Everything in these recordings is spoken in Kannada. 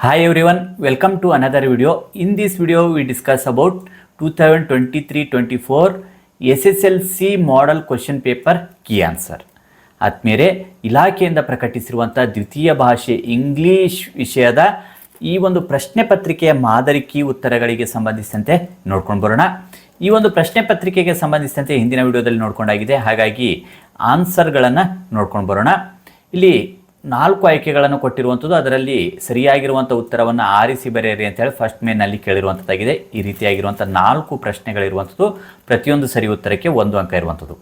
Hi everyone, welcome to another video. In this video, we discuss about 2023-24 SSLC model question paper key answer. ಆದ್ಮೇಲೆ ಇಲಾಖೆಯಿಂದ ಪ್ರಕಟಿಸಿರುವಂಥ ದ್ವಿತೀಯ ಭಾಷೆ ಇಂಗ್ಲೀಷ್ ವಿಷಯದ ಈ ಒಂದು ಪ್ರಶ್ನೆ ಪತ್ರಿಕೆಯ ಮಾದರಿ ಕೀ ಉತ್ತರಗಳಿಗೆ ಸಂಬಂಧಿಸಿದಂತೆ ನೋಡ್ಕೊಂಡು ಬರೋಣ ಈ ಒಂದು ಪ್ರಶ್ನೆ ಪತ್ರಿಕೆಗೆ ಸಂಬಂಧಿಸಿದಂತೆ ಹಿಂದಿನ ವಿಡಿಯೋದಲ್ಲಿ ನೋಡ್ಕೊಂಡಾಗಿದೆ ಹಾಗಾಗಿ ಆನ್ಸರ್ಗಳನ್ನು ನೋಡ್ಕೊಂಡು ಬರೋಣ ಇಲ್ಲಿ ನಾಲ್ಕು ಆಯ್ಕೆಗಳನ್ನು ಕೊಟ್ಟಿರುವಂಥದ್ದು, ಅದರಲ್ಲಿ ಸರಿಯಾಗಿರುವಂಥ ಉತ್ತರವನ್ನು ಆರಿಸಿ ಬರೆಯಿರಿ ಅಂತೇಳಿ ಫಸ್ಟ್ ಮೇನಲ್ಲಿ ಕೇಳಿರುವಂಥದ್ದಾಗಿದೆ. ಈ ರೀತಿಯಾಗಿರುವಂಥ ನಾಲ್ಕು ಪ್ರಶ್ನೆಗಳಿರುವಂಥದ್ದು, ಪ್ರತಿಯೊಂದು ಸರಿ ಉತ್ತರಕ್ಕೆ ಒಂದು ಅಂಕ ಇರುವಂಥದ್ದು.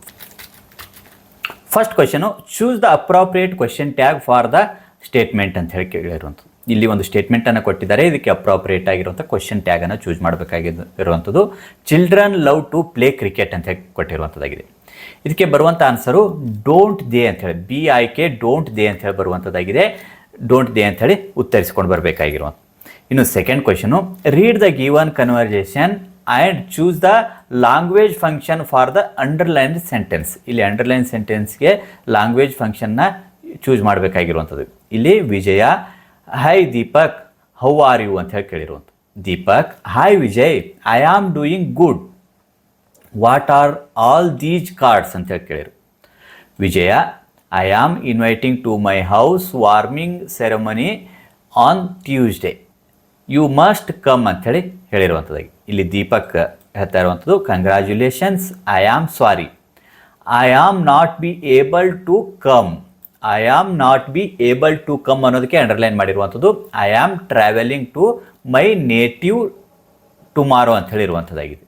First question choose the appropriate question tag for the statement ಅಂತ ಹೇಳಿ ಕೇಳಿರುವಂಥದ್ದು. ಇಲ್ಲಿ ಒಂದು ಸ್ಟೇಟ್ಮೆಂಟನ್ನು ಕೊಟ್ಟಿದ್ದಾರೆ, ಇದಕ್ಕೆ ಅಪ್ರಾಪ್ರಿಯೇಟ್ ಆಗಿರುವಂಥ ಕ್ವಶನ್ ಟ್ಯಾಗನ್ನು choose ಮಾಡಬೇಕಾಗಿರುವಂಥದ್ದು. Children love to play cricket ಅಂತ ಹೇಳಿ ಕೊಟ್ಟಿರುವಂಥದ್ದಾಗಿದೆ. ಇದಕ್ಕೆ ಬರುವಂಥ ಆನ್ಸರು ಡೋಂಟ್ ದೇ ಅಂಥೇಳಿ B B K don't they ಅಂತ ಹೇಳಿ ಬರುವಂಥದ್ದಾಗಿದೆ ಡೋಂಟ್ ದೇ ಅಂಥೇಳಿ ಉತ್ತರಿಸ್ಕೊಂಡು ಬರಬೇಕಾಗಿರುವಂಥ ಇನ್ನು second question read the given conversation and choose the language function for the underline sentence ಇಲ್ಲಿ ಅಂಡರ್ಲೈನ್ ಸೆಂಟೆನ್ಸ್ಗೆ ಲ್ಯಾಂಗ್ವೇಜ್ ಫಂಕ್ಷನ್ನ ಚೂಸ್ ಮಾಡಬೇಕಾಗಿರುವಂಥದ್ದು ಇಲ್ಲಿ Vijaya hi Deepak how are you ಅಂತ ಹೇಳಿ ಕೇಳಿರುವಂಥ Deepak hi Vijay I am doing good what are all these cards ಅಂತ ಹೇಳಿ ಕೇಳಿರು Vijaya I am inviting to my house warming ceremony on Tuesday you must come ಅಂಥೇಳಿ ಹೇಳಿರುವಂಥದ್ದಾಗಿ. ಇಲ್ಲಿ ದೀಪಕ್ ಹೇಳ್ತಾ ಇರುವಂಥದ್ದು congratulations I am sorry I am not be able to come I am not be able to come ಅನ್ನೋದಕ್ಕೆ ಅಂಡರ್ಲೈನ್ ಮಾಡಿರುವಂಥದ್ದು I am travelling to my native tomorrow ಅಂತ ಹೇಳಿರುವಂಥದ್ದಾಗಿದೆ.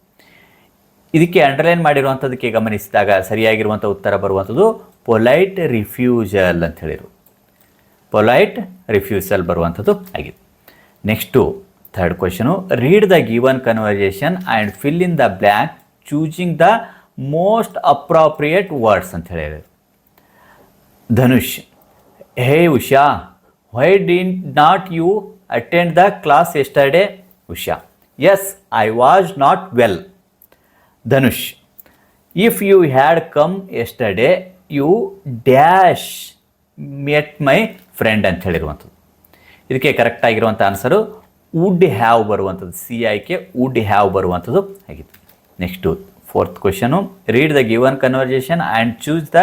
ಇದಕ್ಕೆ ಅಂಡರ್ಲೈನ್ ಮಾಡಿರುವಂಥದ್ದಕ್ಕೆ ಗಮನಿಸಿದಾಗ ಸರಿಯಾಗಿರುವಂಥ ಉತ್ತರ ಬರುವಂಥದ್ದು ಪೊಲೈಟ್ ರಿಫ್ಯೂಸಲ್ ಅಂತ ಹೇಳಿರು. ಪೊಲೈಟ್ ರಿಫ್ಯೂಸಲ್ ಬರುವಂಥದ್ದು ಆಗಿದೆ. Next third question read the given conversation and fill in the blank choosing the most appropriate words ಅಂತ ಹೇಳಿದರು Dhanush, hey Usha why did not you attend the class yesterday Usha? Yes I was not well Dhanush if you had come yesterday you dash met my friend ಅಂತ ಹೇಳಿರುವಂಥದ್ದು. ಇದಕ್ಕೆ ಕರೆಕ್ಟ್ ಆಗಿರುವಂಥ ಆನ್ಸರು ವುಡ್ ಹ್ಯಾವ್ ಬರುವಂಥದ್ದು. ಸಿ ಆಯ್ಕೆ ವುಡ್ ಹ್ಯಾವ್ ಬರುವಂಥದ್ದು ಆಗಿತ್ತು. Next fourth question read the given conversation and choose the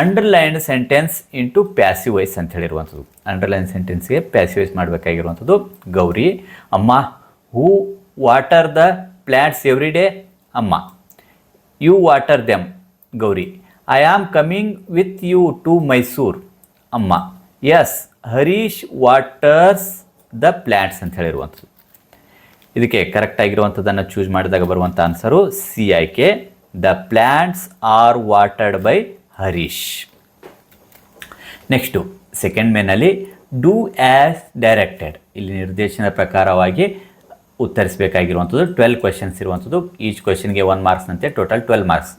underlined sentence into passive voice ಅಂತ ಹೇಳಿರುವಂಥದ್ದು. ಅಂಡರ್ಲೈನ್ ಸೆಂಟೆನ್ಸ್ಗೆ ಪ್ಯಾಸಿವ್ ವೈಸ್ ಮಾಡಬೇಕಾಗಿರುವಂಥದ್ದು ಗೌರಿ, ಅಮ್ಮ who water the plants every day ಅಮ್ಮ. You water them Gauri. I am coming with you to Mysore ಅಮ್ಮ. Yes Harish waters the plants ಅಂತ ಹೇಳಿರುವಂಥದ್ದು. ಇದಕ್ಕೆ ಕರೆಕ್ಟ್ ಆಗಿರುವಂಥದ್ದನ್ನು ಚೂಸ್ ಮಾಡಿದಾಗ ಬರುವಂಥ ಆನ್ಸರು ಸಿ ಆಯ್ಕೆ the plants are watered by Harish next second ಮೇನಲ್ಲಿ ಡೂ ಆ್ಯಸ್ ಡೈರೆಕ್ಟೆಡ್ ಇಲ್ಲಿ ನಿರ್ದೇಶನದ ಪ್ರಕಾರವಾಗಿ ಉತ್ತರಿಸಬೇಕಾಗಿರುವಂಥದ್ದು. ಟ್ವೆಲ್ ಕ್ವೆಶನ್ಸ್ ಇರುವಂಥದ್ದು. ಈಚ್ ಕ್ವೆಶನ್ಗೆ one ಮಾರ್ಕ್ಸ್ನಂತೆ total twelve marks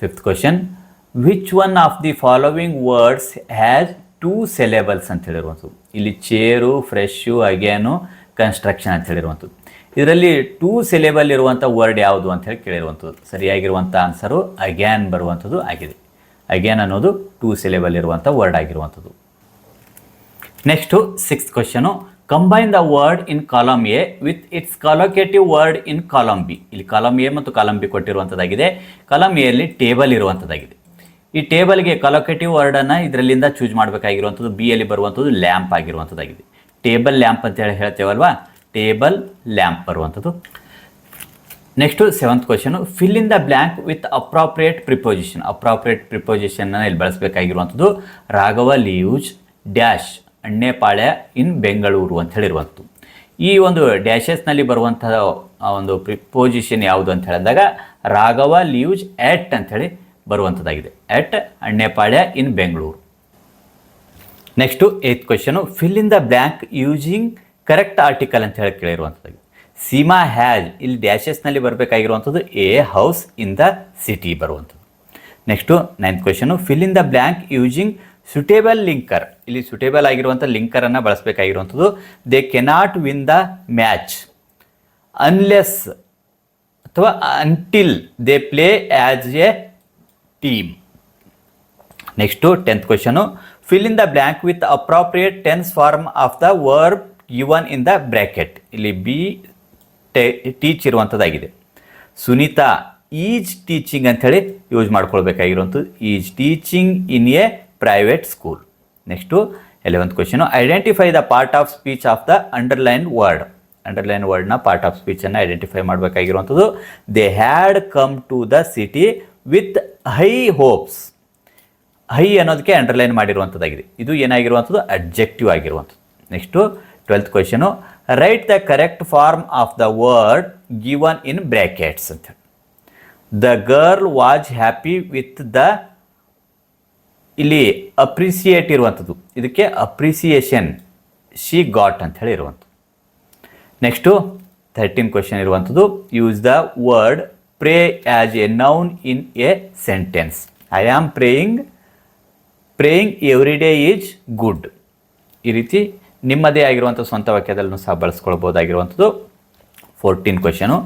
fifth question which one of the following words has two syllables ಅಂತ ಹೇಳಿರುವಂಥದ್ದು. ಇಲ್ಲಿ ಚೇರು ಫ್ರೆಶ್ಶು ಅಗೇನು ಕನ್ಸ್ಟ್ರಕ್ಷನ್ ಅಂತ ಹೇಳಿರುವಂಥದ್ದು. ಇದರಲ್ಲಿ ಟೂ ಸೆಲೆಬಲ್ ಇರುವಂಥ ವರ್ಡ್ ಯಾವುದು ಅಂತ ಹೇಳಿ ಕೇಳಿರುವಂಥದ್ದು. ಸರಿಯಾಗಿರುವಂಥ ಆನ್ಸರು ಅಗ್ಯಾನ್ ಬರುವಂಥದ್ದು ಆಗಿದೆ. ಅಗ್ಯಾನ್ ಅನ್ನೋದು ಟೂ ಸೆಲೆಬಲ್ ಇರುವಂಥ ವರ್ಡ್ ಆಗಿರುವಂಥದ್ದು. Next sixth question combine the word in column A with its collocative word in column B ಇಲ್ಲಿ ಕಾಲಮ್ ಎ ಮತ್ತು ಕಾಲಮ್ ಬಿ ಕೊಟ್ಟಿರುವಂಥದ್ದಾಗಿದೆ ಕಾಲಮ್ ಎಲ್ಲಿ ಟೇಬಲ್ ಇರುವಂಥದ್ದಾಗಿದೆ ಈ ಟೇಬಲ್ಗೆ ಕಲೋಕೇಟಿವ್ ವರ್ಡನ್ನು ಇದರಲ್ಲಿಂದ ಚೂಸ್ ಮಾಡಬೇಕಾಗಿರುವಂಥದ್ದು ಬಿ ಅಲ್ಲಿ ಬರುವಂಥದ್ದು ಲ್ಯಾಂಪ್ ಆಗಿರುವಂಥದ್ದಾಗಿದೆ ಟೇಬಲ್ ಲ್ಯಾಂಪ್ ಅಂತ ಹೇಳಿ ಹೇಳ್ತೇವಲ್ವಾ? ಟೇಬಲ್ ಲ್ಯಾಂಪ್ ಬರುವಂಥದ್ದು next seventh question fill in the blank with appropriate preposition appropriate ಪ್ರಿಪೋಸಿಷನ್ನ ಇಲ್ಲಿ ಬಳಸಬೇಕಾಗಿರುವಂಥದ್ದು Raghava leaves dash. Annepalya in Bengaluru ಅಂತ ಹೇಳಿರುವಂಥದ್ದು. ಈ ಒಂದು ಡ್ಯಾಶಸ್ನಲ್ಲಿ ಬರುವಂತಹ ಒಂದು ಪ್ರಿಪೋಸಿಷನ್ ಯಾವುದು ಅಂತ ಹೇಳಿದಾಗ ರಾಘವ ಲೀವ್ಸ್ ಎಟ್ ಅಂಥೇಳಿ ಬರುವಂಥದ್ದಾಗಿದೆ. At Annepalya in Bengaluru. Next eighth question fill in the blank using correct article ಅಂತ ಹೇಳಿ ಕೇಳಿರುವಂಥದ್ದಾಗಿದೆ. ಸೀಮಾ ಹ್ಯಾಜ್ ಇಲ್ಲಿ ಡ್ಯಾಶಸ್ನಲ್ಲಿ ಬರಬೇಕಾಗಿರುವಂಥದ್ದು a house in the city ಬರುವಂಥದ್ದು. Next ninth question fill in the blank using suitable linker ಇಲ್ಲಿ ಸುಟೇಬಲ್ ಆಗಿರುವಂಥ ಲಿಂಕರನ್ನು ಬಳಸಬೇಕಾಗಿರುವಂಥದ್ದು. They cannot win the match unless ಅಥವಾ until they play as a team next tenth question fill in the blank with appropriate tense form of the verb given in the bracket ಇಲ್ಲಿ ಬಿ ಟೀಚ್ ಇರುವಂಥದ್ದಾಗಿದೆ. ಸುನೀತಾ ಈಜ್ ಟೀಚಿಂಗ್ ಅಂಥೇಳಿ use ಮಾಡ್ಕೊಳ್ಬೇಕಾಗಿರುವಂಥದ್ದು. Is teaching in a private school next eleventh question identify the part of speech of the underline word underline ವರ್ಡ್ನ part of ಸ್ಪೀಚನ್ನು identify ಮಾಡಬೇಕಾಗಿರುವಂಥದ್ದು. They had come to the city with high hopes high ಅನ್ನೋದಕ್ಕೆ ಅಂಡರ್ಲೈನ್ ಮಾಡಿರುವಂಥದ್ದಾಗಿದೆ. ಇದು ಏನಾಗಿರುವಂಥದ್ದು? ಅಬ್ಜೆಕ್ಟಿವ್ ಆಗಿರುವಂಥದ್ದು. Next twelfth question write the correct form of the word given in brackets ಅಂತ the girl was happy with the ಇಲ್ಲಿ ಅಪ್ರಿಸಿಯೇಟ್ ಇರುವಂಥದ್ದು. ಇದಕ್ಕೆ ಅಪ್ರಿಸಿಯೇಷನ್ ಶಿ ಗಾಟ್ ಅಂತ ಹೇಳಿ ಇರುವಂಥದ್ದು. ನೆಕ್ಸ್ಟು ಥರ್ಟೀನ್ ಕ್ವೆಶನ್ ಇರುವಂಥದ್ದು. Use the word pray as a noun in a sentence I am praying praying every day is good ಈ ರೀತಿ ನಿಮ್ಮದೇ ಆಗಿರುವಂಥ ಸ್ವಂತ ವಾಕ್ಯದಲ್ಲೂ ಸಹ ಬಳಸ್ಕೊಳ್ಬೋದಾಗಿರುವಂಥದ್ದು. Fourteen question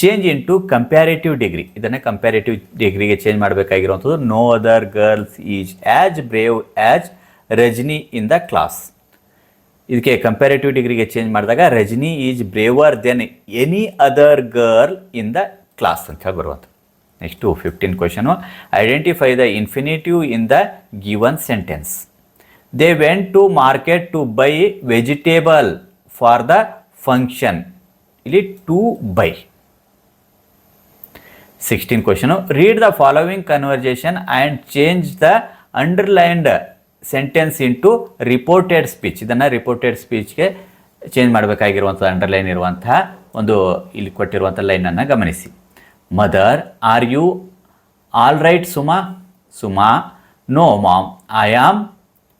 change into comparative degree ಇದನ್ನು ಕಂಪ್ಯಾರೇಟಿವ್ ಡಿಗ್ರಿಗೆ change ಮಾಡಬೇಕಾಗಿರುವಂಥದ್ದು. No other girls is as brave as Rajani in the class ಇದಕ್ಕೆ ಕಂಪ್ಯಾರೇಟಿವ್ ಡಿಗ್ರಿಗೆ ಚೇಂಜ್ ಮಾಡಿದಾಗ Rajani is braver than any other girl in the class ಅಂತ ಹೇಳಿ ಬರುವಂಥ next fifteen question identify the infinitive in the given sentence they went to market to buy vegetable for the function ಇಲ್ಲಿ to buy sixteen question read the following conversation and change the underlined sentence into reported speech ಇದನ್ನು ರಿಪೋರ್ಟೆಡ್ ಸ್ಪೀಚ್ಗೆ ಚೇಂಜ್ ಮಾಡಬೇಕಾಗಿರುವಂಥ ಅಂಡರ್ಲೈನ್ ಇರುವಂತಹ ಒಂದು ಇಲ್ಲಿ ಕೊಟ್ಟಿರುವಂಥ ಲೈನನ್ನು ಗಮನಿಸಿ. Mother are you all right Suma Suma no mom I am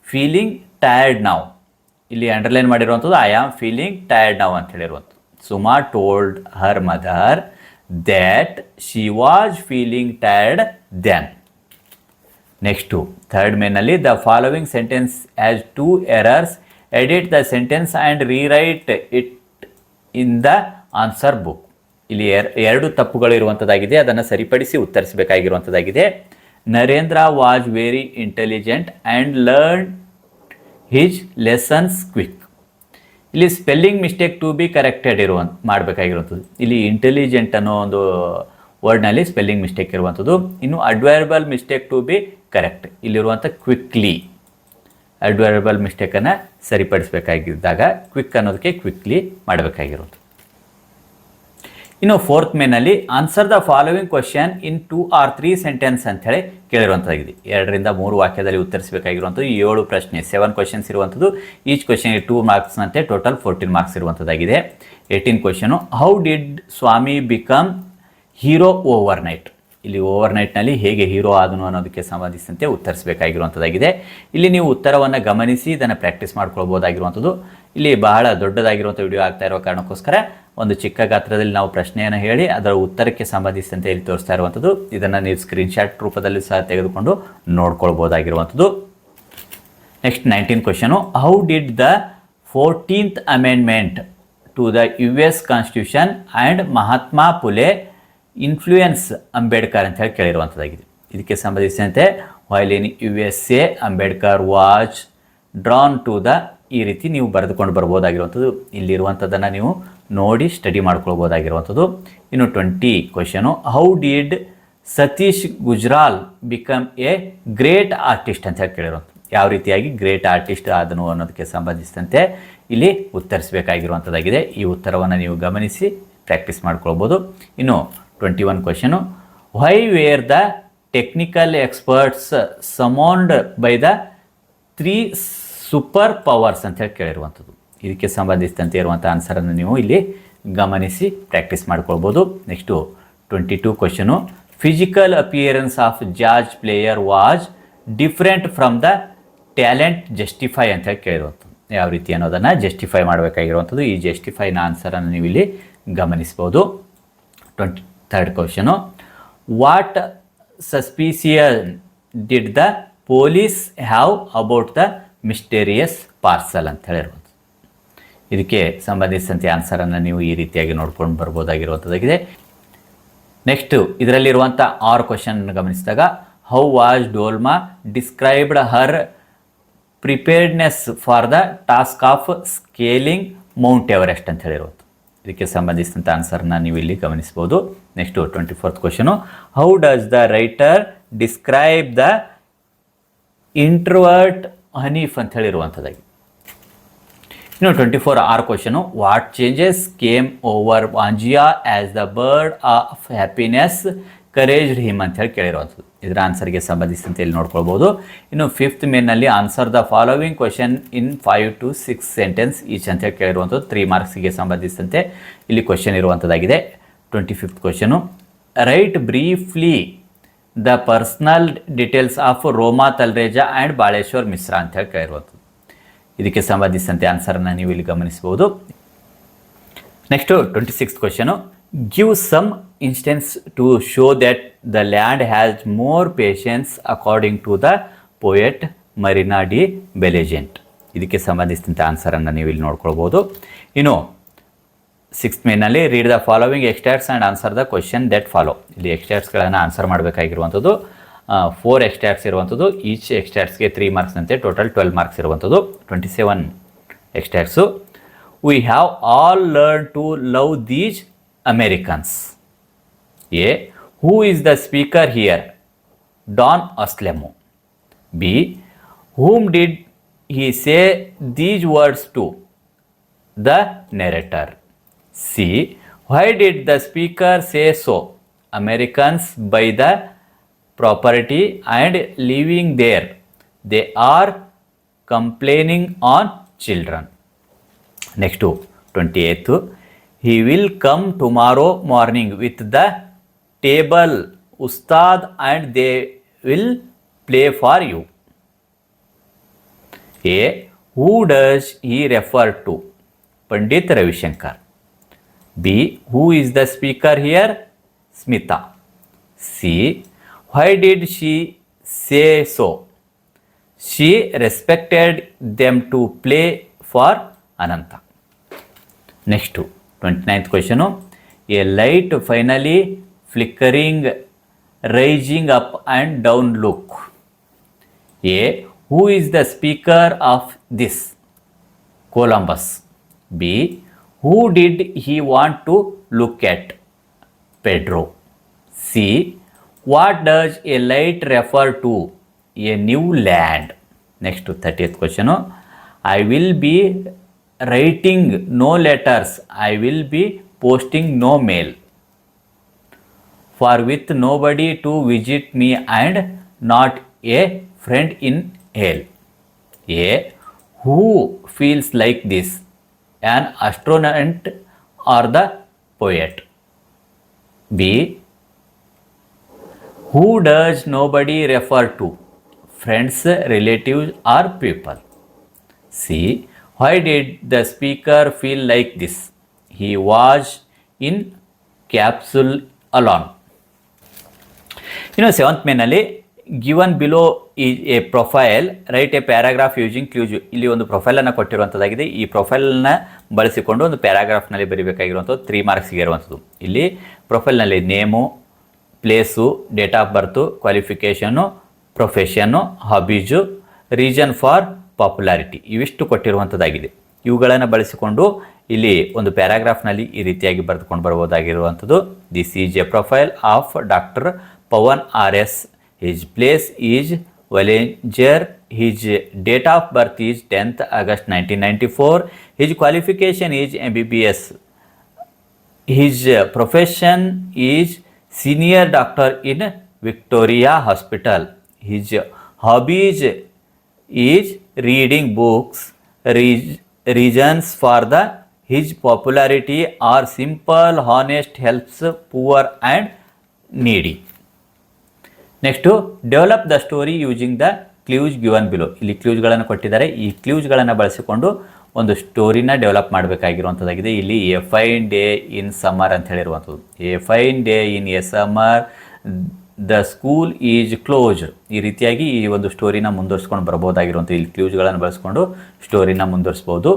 feeling tired ನಾವು ಇಲ್ಲಿ ಅಂಡರ್ಲೈನ್ ಮಾಡಿರುವಂಥದ್ದು ಐ ಆಮ್ ಫೀಲಿಂಗ್ ಟಯರ್ಡ್ ನಾವು ಅಂತ ಹೇಳಿರುವಂಥದ್ದು Suma told her mother that she was feeling tired then next third ಮೇನಲ್ಲಿ the following sentence has two errors edit the sentence and rewrite it in the answer book ಇಲ್ಲಿ ಎರಡು ತಪ್ಪುಗಳು ಇರುವಂಥದ್ದಾಗಿದೆ ಅದನ್ನು ಸರಿಪಡಿಸಿ ಉತ್ತರಿಸಬೇಕಾಗಿರುವಂಥದ್ದಾಗಿದೆ Narendra was very intelligent and learn his lessons quick ಇಲ್ಲಿ spelling mistake to be corrected ಇರುವ, ಮಾಡಬೇಕಾಗಿರುವಂಥದ್ದು. ಇಲ್ಲಿ ಇಂಟೆಲಿಜೆಂಟ್ ಅನ್ನೋ ಒಂದು ವರ್ಡ್ನಲ್ಲಿ ಸ್ಪೆಲ್ಲಿಂಗ್ ಮಿಸ್ಟೇಕ್ ಇರುವಂಥದ್ದು. ಇನ್ನು adverbial mistake to be correct ಇಲ್ಲಿರುವಂಥ ಕ್ವಿಕ್ಲಿ ಅಡ್ವೈರಬಲ್ ಮಿಸ್ಟೇಕನ್ನು ಸರಿಪಡಿಸಬೇಕಾಗಿದ್ದಾಗ ಕ್ವಿಕ್ ಅನ್ನೋದಕ್ಕೆ ಕ್ವಿಕ್ಲಿ ಮಾಡಬೇಕಾಗಿರೋದು ಇನ್ನು ಫೋರ್ತ್ ಮೇನಲ್ಲಿ answer the following question in two or three sentence ಅಂತ ಹೇಳಿ ಕೇಳಿರುವಂಥದ್ದಾಗಿದೆ. ಎರಡರಿಂದ ಮೂರು ವಾಕ್ಯದಲ್ಲಿ ಉತ್ತರಿಸಬೇಕಾಗಿರುವಂಥದ್ದು ಏಳು ಪ್ರಶ್ನೆ ಸೆವೆನ್ ಕ್ವಶನ್ಸ್ ಇರುವಂಥದ್ದು ಈಚ್ ಕ್ವಶನ್ ಟೂ ಮಾರ್ಕ್ಸ್ ಅಂತೆ total fourteen marks ಇರುವಂಥದ್ದಾಗಿದೆ. Eighteen question how did Swami become hero overnight ಇಲ್ಲಿ ಓವರ್ ನೈಟ್ನಲ್ಲಿ ಹೇಗೆ ಹೀರೋ ಆದನು ಅನ್ನೋದಕ್ಕೆ ಸಂಬಂಧಿಸಿದಂತೆ ಉತ್ತರಿಸಬೇಕಾಗಿರುವಂಥದ್ದಾಗಿದೆ. ಇಲ್ಲಿ ನೀವು ಉತ್ತರವನ್ನು ಗಮನಿಸಿ, ಇದನ್ನು ಪ್ರಾಕ್ಟೀಸ್ ಮಾಡ್ಕೊಳ್ಬೋದಾಗಿರುವಂಥದ್ದು. ಇಲ್ಲಿ ಬಹಳ ದೊಡ್ಡದಾಗಿರುವಂಥ ವಿಡಿಯೋ ಆಗ್ತಾ ಇರೋ ಕಾರಣಕ್ಕೋಸ್ಕರ ಒಂದು ಚಿಕ್ಕ ಗಾತ್ರದಲ್ಲಿ ನಾವು ಪ್ರಶ್ನೆಯನ್ನು ಹೇಳಿ ಅದರ ಉತ್ತರಕ್ಕೆ ಸಂಬಂಧಿಸಿದಂತೆ ಇಲ್ಲಿ ತೋರಿಸ್ತಾ ಇರುವಂಥದ್ದು. ಇದನ್ನು ನೀವು ಸ್ಕ್ರೀನ್ಶಾಟ್ ರೂಪದಲ್ಲಿ ಸಹ ತೆಗೆದುಕೊಂಡು ನೋಡ್ಕೊಳ್ಬೋದಾಗಿರುವಂಥದ್ದು. Next nineteen question how did the fourteenth amendment to the U S constitution and Mahatma Phule influence Ambedkar ಅಂತ ಹೇಳಿ ಕೇಳಿರುವಂಥದ್ದಾಗಿದೆ. ಇದಕ್ಕೆ ಸಂಬಂಧಿಸಿದಂತೆ while in U S A Ambedkar was drawn to the ಈ ರೀತಿ ನೀವು ಬರೆದುಕೊಂಡು ಬರ್ಬೋದಾಗಿರುವಂಥದ್ದು. ಇಲ್ಲಿರುವಂಥದ್ದನ್ನು ನೀವು ನೋಡಿ ಸ್ಟಡಿ ಮಾಡ್ಕೊಳ್ಬೋದಾಗಿರುವಂಥದ್ದು. ಇನ್ನು twenty question how did Satish Gujral become a great artist ಅಂತ ಹೇಳಿ ಕೇಳಿರುವಂಥದ್ದು. ಯಾವ ರೀತಿಯಾಗಿ ಗ್ರೇಟ್ ಆರ್ಟಿಸ್ಟ್ ಆದನು ಅನ್ನೋದಕ್ಕೆ ಸಂಬಂಧಿಸಿದಂತೆ ಇಲ್ಲಿ ಉತ್ತರಿಸಬೇಕಾಗಿರುವಂಥದ್ದಾಗಿದೆ. ಈ ಉತ್ತರವನ್ನು ನೀವು ಗಮನಿಸಿ ಪ್ರಾಕ್ಟೀಸ್ ಮಾಡ್ಕೊಳ್ಬೋದು. ಇನ್ನು twenty one question why were the technical experts summoned by the three super powers ಅಂತ ಹೇಳಿ ಕೇಳಿರುವಂಥದ್ದು. ಇದಕ್ಕೆ ಸಂಬಂಧಿಸಿದಂತೆ ಇರುವಂಥ ಆನ್ಸರನ್ನು ನೀವು ಇಲ್ಲಿ ಗಮನಿಸಿ ಪ್ರಾಕ್ಟೀಸ್ ಮಾಡ್ಕೊಳ್ಬೋದು. Next twenty two question physical appearance of George player was different from the talent justify ಅಂತ ಹೇಳಿ ಕೇಳಿರುವಂಥದ್ದು. ಯಾವ ರೀತಿ ಅನ್ನೋದನ್ನು ಜಸ್ಟಿಫೈ ಮಾಡಬೇಕಾಗಿರುವಂಥದ್ದು. ಈ ಜಸ್ಟಿಫೈನ ಆನ್ಸರನ್ನು ನೀವು ಇಲ್ಲಿ ಗಮನಿಸ್ಬೋದು. Twenty third question what suspicion did the police have about the mysterious parcel ಅಂತ ಹೇಳಿರುವಂಥದ್ದು. ಇದಕ್ಕೆ ಸಂಬಂಧಿಸಿದಂತೆ ಆನ್ಸರನ್ನು ನೀವು ಈ ರೀತಿಯಾಗಿ ನೋಡ್ಕೊಂಡು ಬರ್ಬೋದಾಗಿರುವಂಥದ್ದಾಗಿದೆ ನೆಕ್ಸ್ಟ್ ಇದರಲ್ಲಿರುವಂಥ ಆರು ಕ್ವಶನ್ ಗಮನಿಸಿದಾಗ how was Dolma described her preparedness for the task of scaling Mount Everest ಅಂತ ಹೇಳಿರೋದು ಇದಕ್ಕೆ ಸಂಬಂಧಿಸಿದಂಥ ಆನ್ಸರ್ನ ನೀವು ಇಲ್ಲಿ ಗಮನಿಸ್ಬೋದು next twenty fourth question how does the writer describe the introvert Hanif ಅಂತ ಹೇಳಿರುವಂಥದ್ದಾಗಿ ಇನ್ನು twenty four or question what changes came over Wanjiya as the bird of happiness courage him ಅಂತ ಹೇಳಿ ಕೇಳಿರುವಂಥದ್ದು. ಇದರ ಆನ್ಸರ್ಗೆ ಸಂಬಂಧಿಸಿದಂತೆ ಇಲ್ಲಿ ನೋಡ್ಕೊಳ್ಬೋದು. ಇನ್ನು ಫಿಫ್ತ್ ಮೇನಲ್ಲಿ answer the following question in five to six sentence each ಅಂತ ಹೇಳಿ ಕೇಳಿರುವಂಥದ್ದು. ತ್ರೀ ಮಾರ್ಕ್ಸ್ಗೆ ಸಂಬಂಧಿಸಿದಂತೆ ಇಲ್ಲಿ question ಇರುವಂಥದ್ದಾಗಿದೆ. Twenty fifth question write briefly the personal details of Roma Talreja and Baleshwar Mishra ಅಂತ ಹೇಳಿ ಕೇಳಿರುವಂಥದ್ದು. ಇದಕ್ಕೆ ಸಂಬಂಧಿಸಿದಂತೆ ಆನ್ಸರನ್ನು ನೀವು ಇಲ್ಲಿ ಗಮನಿಸಬಹುದು. Next twenty six question give some instance to show that the land has more patience according to the poet Marina de Bellagente ಇದಕ್ಕೆ ಸಂಬಂಧಿಸಿದಂತೆ ಆನ್ಸರನ್ನು ನೀವು ಇಲ್ಲಿ ನೋಡ್ಕೊಳ್ಬೋದು ಇನ್ನು ಸಿಕ್ಸ್ ಮೇನಲ್ಲಿ read the following extracts and answer the question that follow ಇಲ್ಲಿ ಎಕ್ಸ್ಟ್ಯಾಟ್ಸ್ಗಳನ್ನು ಆನ್ಸರ್ ಮಾಡಬೇಕಾಗಿರುವಂಥದ್ದು ಫೋರ್ ಎಕ್ಸ್ಟ್ಯಾಟ್ಸ್ ಇರುವಂಥದ್ದು ಈಚ್ ಎಕ್ಸ್ಟ್ಯಾಟ್ಸ್ಗೆ ತ್ರೀ ಮಾರ್ಕ್ಸ್ ಅಂತೆ ಟೋಟಲ್ ಟ್ವೆಲ್ ಮಾರ್ಕ್ಸ್ ಇರುವಂಥದ್ದು twenty seven extracts we have all learn to love these Americans A who is the speaker here Don ಅಸ್ಲೆಮು B whom did he say these words to? The narrator. C, why did the speaker say so? Americans buy the property and living there. They are complaining on children. Next to 28th he will come tomorrow morning with the table ustad and they will play for you. A who does he refer to? Pandit ravishankar. B who is the speaker here? Smita. C why did she say so she respected them to play for ananta next to 29th question a light finally flickering rising up and down look a. Who is the speaker of this? Columbus. B. Who did he want to look at? Pedro. C. What does a light refer to? A new land. Next to 30th question. I will be writing no letters. I will be posting no mail. For with nobody to visit me and not a friend in hell. A. Who feels like this? An astronaut or the poet? B. Who nobody refer to friends relatives or people C why did the speaker feel like this He was in capsule alone ಇನ್ನು ಸೆವೆಂತ್ ಮೇನಲ್ಲಿ ಗಿವನ್ ಬಿಲೋ ಈ a profile write a paragraph using clues ಇಲ್ಲಿ ಒಂದು ಪ್ರೊಫೈಲನ್ನು ಕೊಟ್ಟಿರುವಂಥದ್ದಾಗಿದೆ. ಈ ಪ್ರೊಫೈಲ್ನ ಬಳಸಿಕೊಂಡು ಒಂದು ಪ್ಯಾರಾಗ್ರಾಫ್ನಲ್ಲಿ ಬರೀಬೇಕಾಗಿರುವಂಥದ್ದು ತ್ರೀ ಮಾರ್ಕ್ಸ್ಗೆ ಇರುವಂಥದ್ದು. ಇಲ್ಲಿ ಪ್ರೊಫೈಲ್ನಲ್ಲಿ name place, date of birth, qualification, profession, hobbies, reason for popularity ಇವಿಷ್ಟು ಕೊಟ್ಟಿರುವಂಥದ್ದಾಗಿದೆ. ಇವುಗಳನ್ನು ಬಳಸಿಕೊಂಡು ಇಲ್ಲಿ ಒಂದು ಪ್ಯಾರಾಗ್ರಾಫ್ನಲ್ಲಿ ಈ ರೀತಿಯಾಗಿ ಬರೆದುಕೊಂಡು ಬರ್ಬೋದಾಗಿರುವಂಥದ್ದು this is a profile of doctor Pavan R S is place is ವಲೆಂಜರ್ is date of birth is tenth August nineteen ninety four is qualification is M B B S is profession is senior doctor in Victoria hospital his hobbies is reading books ರೀಜ್ reasons for the his popularity are simple honest helps poor and needy next develop the story using the clues given below ಇಲ್ಲಿ ಕ್ಲೂಸ್ಗಳನ್ನು ಕೊಟ್ಟಿದ್ದಾರೆ. ಈ ಕ್ಲೀಸ್ಗಳನ್ನು ಬಳಸಿಕೊಂಡು ಒಂದು ಸ್ಟೋರಿನ ಡೆವಲಪ್ ಮಾಡಬೇಕಾಗಿರುವಂಥದ್ದಾಗಿದೆ. ಇಲ್ಲಿ a fine day in summer ಅಂತ ಹೇಳಿರುವಂಥದ್ದು. A fine day in a summer the school is close ಈ ರೀತಿಯಾಗಿ ಈ ಒಂದು ಸ್ಟೋರಿನ ಮುಂದುವರಿಸ್ಕೊಂಡು ಬರ್ಬೋದಾಗಿರುವಂಥ, ಇಲ್ಲಿ ಕ್ಲೂಸ್ಗಳನ್ನು ಬಳಸ್ಕೊಂಡು ಸ್ಟೋರಿನ ಮುಂದುವರಿಸ್ಬೋದು.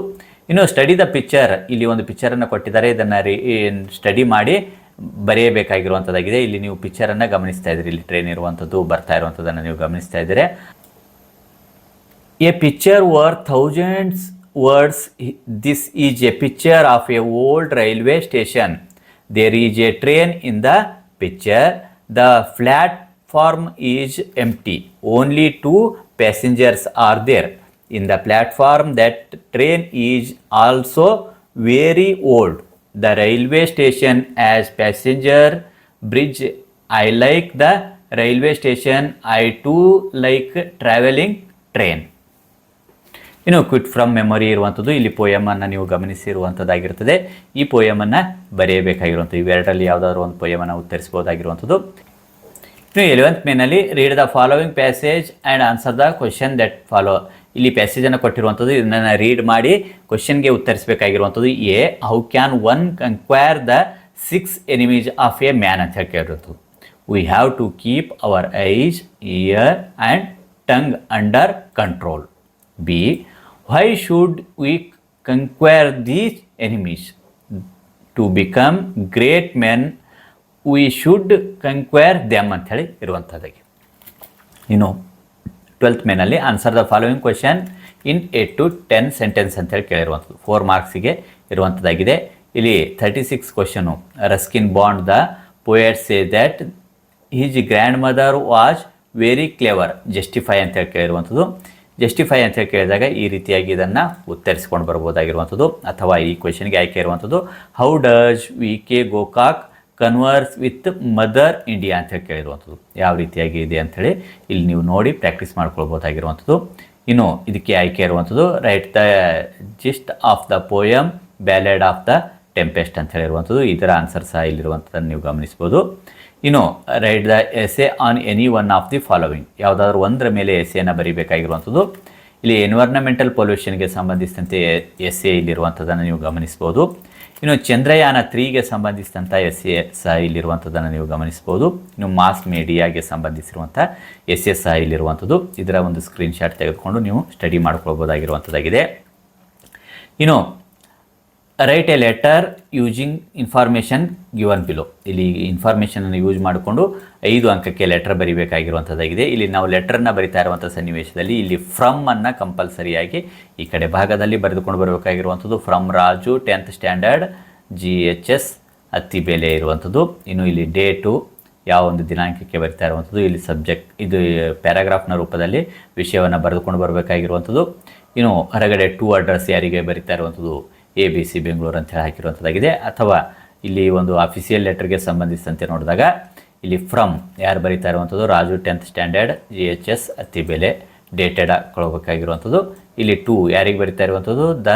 ಇನ್ನು ಸ್ಟಡಿ ದ ಪಿಕ್ಚರ್, ಇಲ್ಲಿ ಒಂದು ಪಿಕ್ಚರನ್ನು ಕೊಟ್ಟಿದ್ದಾರೆ. ಇದನ್ನು ರೀ ಸ್ಟಡಿ ಮಾಡಿ ಬರೆಯಬೇಕಾಗಿರುವಂಥದ್ದಾಗಿದೆ. ಇಲ್ಲಿ ನೀವು ಪಿಕ್ಚರನ್ನು ಗಮನಿಸ್ತಾ ಇದ್ದೀರಿ. ಇಲ್ಲಿ ಟ್ರೈನ್ ಇರುವಂಥದ್ದು, ಬರ್ತಾ ಇರುವಂಥದ್ದನ್ನು ನೀವು ಗಮನಿಸ್ತಾ ಇದ್ದೀರಿ. A picture worth thousands words this is a picture of a old railway station. There is a train in the picture. The platform is empty. Only two passengers are there. In the platform that train is also very old. The railway station as passenger bridge i like the railway station. I too like traveling train ಇನ್ನು ಕ್ವಿಟ್ ಫ್ರಮ್ ಮೆಮೊರಿ ಇರುವಂಥದ್ದು, ಇಲ್ಲಿ ಪೋಯಮನ್ನು ನೀವು ಗಮನಿಸಿರುವಂಥದ್ದಾಗಿರ್ತದೆ ಈ ಪೋಯಮನ್ನು ಬರೆಯಬೇಕಾಗಿರುವಂಥದ್ದು, ಇವೆರಡರಲ್ಲಿ ಯಾವುದಾದ್ರು ಒಂದು ಪೋಯಮನ್ನು ಉತ್ತರಿಸಬಹುದಾಗಿರುವಂಥದ್ದು. ಇನ್ನು ಎಲೆವೆಂತ್ ಮೇನಲ್ಲಿ read the following passage and answer the question that follow ಇಲ್ಲಿ ಪ್ಯಾಸೇಜನ್ನು ಕೊಟ್ಟಿರುವಂಥದ್ದು, ಇದನ್ನು ರೀಡ್ ಮಾಡಿ ಕ್ವಶನ್ಗೆ ಉತ್ತರಿಸಬೇಕಾಗಿರುವಂಥದ್ದು, A how can one conquer the six enemies of a man ಅಂತ ಹೇಳಿ we have to keep our eyes ear and tongue under control B why should we conquer these enemies? To become great men we should conquer them ಅಂತ ಹೇಳಿ ಇರುವಂಥದ್ದಾಗಿ ಇನ್ನು ಟ್ವೆಲ್ತ್ ಮೇನಲ್ಲಿ answer the following question in eight to ten sentence ಅಂತೇಳಿ ಕೇಳಿರುವಂಥದ್ದು. ಫೋರ್ ಮಾರ್ಕ್ಸಿಗೆ ಇರುವಂಥದ್ದಾಗಿದೆ. ಇಲ್ಲಿ thirty six question Ruskin Bond the poet say that his grandmother was very clever justify ಅಂತೇಳಿ ಕೇಳಿರುವಂಥದ್ದು. ಜಸ್ಟಿಫೈ ಅಂತ ಹೇಳಿ ಕೇಳಿದಾಗ ಈ ರೀತಿಯಾಗಿ ಇದನ್ನು ಉತ್ತರಿಸ್ಕೊಂಡು ಬರ್ಬೋದಾಗಿರುವಂಥದ್ದು ಅಥವಾ ಈ ಕ್ವೆಶನ್ಗೆ ಆಯ್ಕೆ ಇರುವಂಥದ್ದು how does V K Gokak converse with Mother India ಅಂತ ಹೇಳಿ ಕೇಳಿರುವಂಥದ್ದು. ಯಾವ ರೀತಿಯಾಗಿ ಇದೆ ಅಂಥೇಳಿ ಇಲ್ಲಿ ನೀವು ನೋಡಿ ಪ್ರಾಕ್ಟೀಸ್ ಮಾಡ್ಕೊಳ್ಬೋದಾಗಿರುವಂಥದ್ದು ಇನ್ನು ಇದಕ್ಕೆ ಆಯ್ಕೆ ಇರುವಂಥದ್ದು write the gist of the poem ballad of the tempest ಅಂತ ಹೇಳಿರುವಂಥದ್ದು. ಇದರ ಆನ್ಸರ್ ಸಹ ಇಲ್ಲಿರುವಂಥದ್ದನ್ನು ನೀವು ಗಮನಿಸ್ಬೋದು ಇನ್ನು write the essay on any one of the following ಯಾವುದಾದ್ರೂ ಒಂದರ ಮೇಲೆ ಎಸೆಯನ್ನು ಬರೀಬೇಕಾಗಿರುವಂಥದ್ದು. ಇಲ್ಲಿ ಎನ್ವೈರ್ನಮೆಂಟಲ್ ಪೊಲ್ಯೂಷನ್ಗೆ ಸಂಬಂಧಿಸಿದಂತೆ ಎಸ್ ಎ ಇಲ್ಲಿರುವಂಥದ್ದನ್ನು ನೀವು ಗಮನಿಸ್ಬೋದು. ಇನ್ನು ಚಂದ್ರಯಾನ ತ್ರೀಗೆ ಸಂಬಂಧಿಸಿದಂಥ ಎಸ್ ಎ ಸಹ ಇಲ್ಲಿರುವಂಥದ್ದನ್ನು ನೀವು ಗಮನಿಸ್ಬೋದು. ಇನ್ನು ಮಾಸ್ ಮೀಡಿಯಾಗೆ ಸಂಬಂಧಿಸಿರುವಂಥ ಎಸ್ ಎಸ್ ಸಹ ಇಲ್ಲಿರುವಂಥದ್ದು. ಇದರ ಒಂದು ಸ್ಕ್ರೀನ್ಶಾಟ್ ತೆಗೆದುಕೊಂಡು ನೀವು ಸ್ಟಡಿ ಮಾಡ್ಕೊಳ್ಬೋದಾಗಿರುವಂಥದ್ದಾಗಿದೆ. ಇನ್ನು write a letter using information given below ಇಲ್ಲಿ ಇನ್ಫಾರ್ಮೇಷನನ್ನು ಯೂಸ್ ಮಾಡಿಕೊಂಡು ಐದು ಅಂಕಕ್ಕೆ ಲೆಟರ್ ಬರಿಬೇಕಾಗಿರುವಂಥದ್ದಾಗಿದೆ. ಇಲ್ಲಿ ನಾವು ಲೆಟರನ್ನು ಬರಿತಾ ಇರುವಂಥ ಸನ್ನಿವೇಶದಲ್ಲಿ ಇಲ್ಲಿ ಫ್ರಮ್ ಅನ್ನು ಕಂಪಲ್ಸರಿಯಾಗಿ ಈ ಕಡೆ ಭಾಗದಲ್ಲಿ ಬರೆದುಕೊಂಡು ಬರಬೇಕಾಗಿರುವಂಥದ್ದು. From Raju tenth standard G H S Attibele ಇರುವಂಥದ್ದು. ಇನ್ನು ಇಲ್ಲಿ ಡೇಟು ಯಾವ ಒಂದು ದಿನಾಂಕಕ್ಕೆ ಬರಿತಾ ಇರುವಂಥದ್ದು. ಇಲ್ಲಿ ಸಬ್ಜೆಕ್ಟ್ ಇದು ಪ್ಯಾರಾಗ್ರಾಫ್ನ ರೂಪದಲ್ಲಿ ವಿಷಯವನ್ನು ಬರೆದುಕೊಂಡು ಬರಬೇಕಾಗಿರುವಂಥದ್ದು. ಇನ್ನು ಹೊರಗಡೆ ಟೂ ಅಡ್ರೆಸ್ ಯಾರಿಗೆ ಬರಿತಾ ಇರುವಂಥದ್ದು? ಎ ಬಿ ಸಿ ಬೆಂಗಳೂರು ಅಂತ ಹೇಳಿ ಹಾಕಿರುವಂಥದ್ದಾಗಿದೆ ಅಥವಾ ಇಲ್ಲಿ ಒಂದು ಅಫಿಷಿಯಲ್ ಲೆಟರ್ಗೆ ಸಂಬಂಧಿಸಿದಂತೆ ನೋಡಿದಾಗ, ಇಲ್ಲಿ ಫ್ರಮ್ ಯಾರು ಬರೀತಾ ಇರುವಂಥದ್ದು Raju tenth standard G H S Attibele dated ಕೊಡಬೇಕಾಗಿರುವಂಥದ್ದು ಇಲ್ಲಿ ಟೂ ಯಾರಿಗೆ ಬರಿತಾ ಇರುವಂಥದ್ದು ದ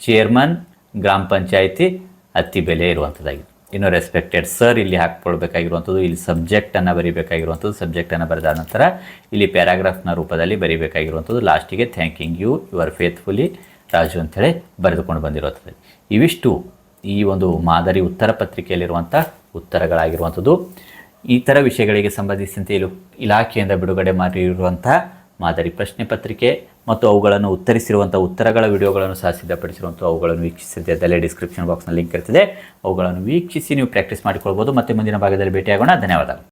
ಚೇರ್ಮನ್ ಗ್ರಾಮ ಪಂಚಾಯಿತಿ ಅತ್ತಿಬೆಲೆ ಇರುವಂಥದ್ದಾಗಿದೆ ಇನ್ನು ರೆಸ್ಪೆಕ್ಟೆಡ್ ಸರ್ ಇಲ್ಲಿ ಹಾಕ್ಕೊಳ್ಬೇಕಾಗಿರುವಂಥದ್ದು ಇಲ್ಲಿ ಸಬ್ಜೆಕ್ಟನ್ನು ಬರೀಬೇಕಾಗಿರುವಂಥದ್ದು ಸಬ್ಜೆಕ್ಟನ್ನು ಬರೆದ ನಂತರ ಇಲ್ಲಿ ಪ್ಯಾರಾಗ್ರಾಫ್ನ ರೂಪದಲ್ಲಿ ಬರೀಬೇಕಾಗಿರುವಂಥದ್ದು ಲಾಸ್ಟಿಗೆ thanking you your faithfully Raju ಅಂಥೇಳಿ ಬರೆದುಕೊಂಡು ಬಂದಿರುತ್ತದೆ. ಇವಿಷ್ಟು ಈ ಒಂದು ಮಾದರಿ ಉತ್ತರ ಪತ್ರಿಕೆಯಲ್ಲಿರುವಂಥ ಉತ್ತರಗಳಾಗಿರುವಂಥದ್ದು. ಈ ಥರ ವಿಷಯಗಳಿಗೆ ಸಂಬಂಧಿಸಿದಂತೆ ಇಲ್ಲಿ ಇಲಾಖೆಯಿಂದ ಬಿಡುಗಡೆ ಮಾಡಿರುವಂಥ ಮಾದರಿ ಪ್ರಶ್ನೆ ಪತ್ರಿಕೆ ಮತ್ತು ಅವುಗಳನ್ನು ಉತ್ತರಿಸಿರುವಂಥ ಉತ್ತರಗಳ ವಿಡಿಯೋಗಳನ್ನು ಸಹ ಸಿದ್ಧಪಡಿಸಿರುವಂಥ ಅವುಗಳನ್ನು ವೀಕ್ಷಿಸಿದ್ದಲ್ಲೇ ಡಿಸ್ಕ್ರಿಪ್ಷನ್ ಬಾಕ್ಸ್ನಲ್ಲಿ ಲಿಂಕ್ ಇರ್ತದೆ. ಅವುಗಳನ್ನು ವೀಕ್ಷಿಸಿ ನೀವು ಪ್ರಾಕ್ಟೀಸ್ ಮಾಡಿಕೊಳ್ಬೋದು. ಮತ್ತೆ ಮುಂದಿನ ಭಾಗದಲ್ಲಿ ಭೇಟಿಯಾಗೋಣ. ಧನ್ಯವಾದ